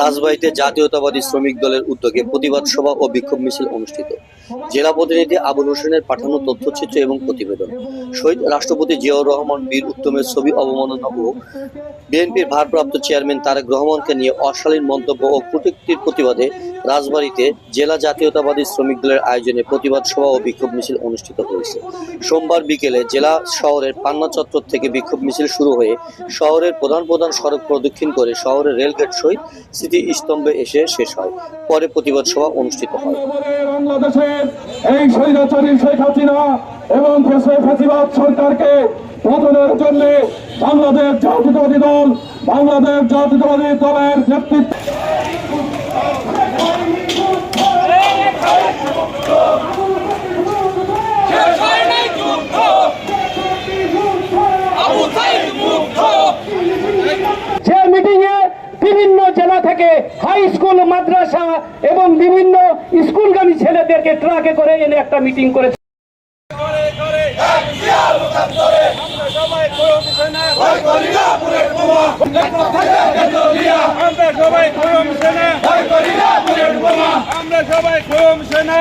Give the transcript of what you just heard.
রাজবাড়ীতে জাতীয়তাবাদী শ্রমিক দলের উদ্যোগে প্রতিবাদ সভা ও বিক্ষোভ মিছিল অনুষ্ঠিত। জেলা প্রতিনিধি আবুল হোসেনের পাঠানো তথ্যচিত্র এবং প্রতিবেদন। শহীদ রাষ্ট্রপতি জিয়াউর রহমান, বীর উত্তমের ছবি অবমাননা ও বিএনপির ভারপ্রাপ্ত চেয়ারম্যান তারেক রহমানকে নিয়ে অশালীন মন্তব্য ও কটূক্তির প্রতিবাদে রাজবাড়ীতে জেলা জাতীয়তাবাদী শ্রমিক দলের আয়োজনে প্রতিবাদ সভা ও বিক্ষোভ মিছিল অনুষ্ঠিত হয়েছে। সোমবার বিকেলে জেলা শহরের পান্না চত্বর থেকে বিক্ষোভ মিছিল শুরু হয়ে শহরের প্রধান প্রধান সড়ক প্রদক্ষিণ করে শহরের রেলগেট সহিত স্মৃতি স্তম্ভে এসে শেষ হয়। পরে প্রতিবাদ সভা অনুষ্ঠিত হয়। বলে বাংলাদেশের এই স্বৈরাচারী শেখ হাসিনা এবং সরকারকে পতনের জন্য বাংলাদেশ জাতীয়তাবাদী দল, বাংলাদেশ জাতীয়তাবাদী দলের নেতৃত্ব শেষ হয় নাই যুদ্ধ আবু সাইদ মুক্ত যে মিটিং এ বিভিন্ন জেলা থেকে হাই স্কুল মাদ্রাসা এবং বিভিন্ন স্কুলগামী ছেলেদেরকে ট্রাকে করে এনে একটা মিটিং করেছে। আমরা সবাই কলম সেনা।